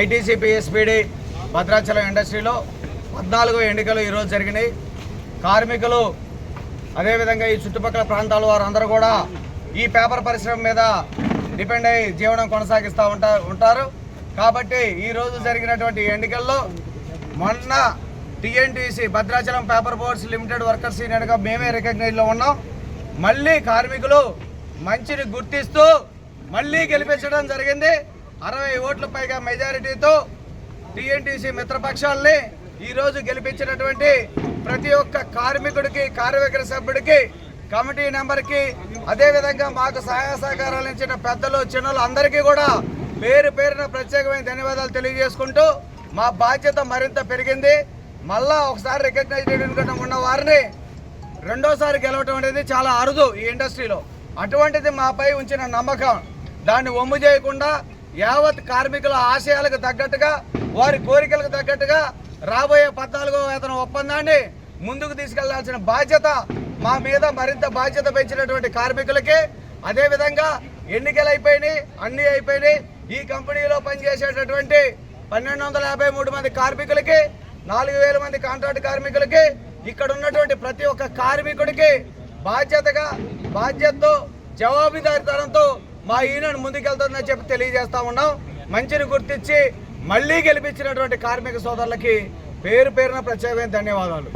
ITC PSPD Bhadrachalam ఇండస్ట్రీలో పద్నాలుగు ఎన్నికలు ఈరోజు జరిగినాయి. కార్మికులు అదేవిధంగా ఈ చుట్టుపక్కల ప్రాంతాల వారందరూ కూడా ఈ పేపర్ పరిశ్రమ మీద డిపెండ్ అయ్యి జీవనం కొనసాగిస్తూ ఉంటా ఉంటారు. కాబట్టి ఈరోజు జరిగినటువంటి ఎన్నికల్లో మొన్న TNTC Bhadrachalam paper boards limited workers యూనియన్గా మేమే రికగ్నైజ్లో ఉన్నాం. మళ్ళీ కార్మికులు మంచిని గుర్తిస్తూ మళ్ళీ గెలిపించడం జరిగింది. అరవై ఓట్ల పైగా మెజారిటీతో టీఎన్టీసీ మిత్రపక్షాలని ఈరోజు గెలిపించినటువంటి ప్రతి ఒక్క కార్మికుడికి కార్యవర్గ సభ్యుడికి కమిటీ నెంబర్కి అదేవిధంగా మాకు సహాయ సహకారాలు ఇచ్చిన పెద్దలు చిన్నలు అందరికీ కూడా పేరు పేరున ప్రత్యేకమైన ధన్యవాదాలు తెలియజేసుకుంటూ మా బాధ్యత మరింత పెరిగింది. మళ్ళా ఒకసారి రికగ్నైజ్ చేయడం ఉన్న వారిని రెండోసారి గెలవటం అనేది చాలా అరుదు ఈ ఇండస్ట్రీలో. అటువంటిది మాపై ఉంచిన నమ్మకం. దాన్ని ఒమ్ము చేయకుండా యావత్ కార్మికుల ఆశయాలకు తగ్గట్టుగా వారి కోరికలకు తగ్గట్టుగా రాబోయే పద్నాలుగో వేతన ఒప్పందాన్ని ముందుకు తీసుకెళ్ళాల్సిన బాధ్యత మా మీద మరింత బాధ్యత పెంచినటువంటి కార్మికులకి. అదేవిధంగా ఎన్నికలు అయిపోయినాయి అన్నీ అయిపోయినాయి. ఈ కంపెనీలో పనిచేసేటటువంటి పన్నెండు వందల యాభై మూడు మంది కార్మికులకి నాలుగు వేల మంది కాంట్రాక్ట్ కార్మికులకి ఇక్కడ ఉన్నటువంటి ప్రతి ఒక్క కార్మికుడికి బాధ్యతగా బాధ్యతతో జవాబుదారితనంతో మా యూనియన్ ముందుకెళ్తుందని చెప్పి తెలియజేస్తా ఉన్నాం. మంచిని గుర్తించి మళ్ళీ గెలిపించినటువంటి కార్మిక సోదరులకి పేరు పేరున ప్రత్యేకమైన ధన్యవాదాలు.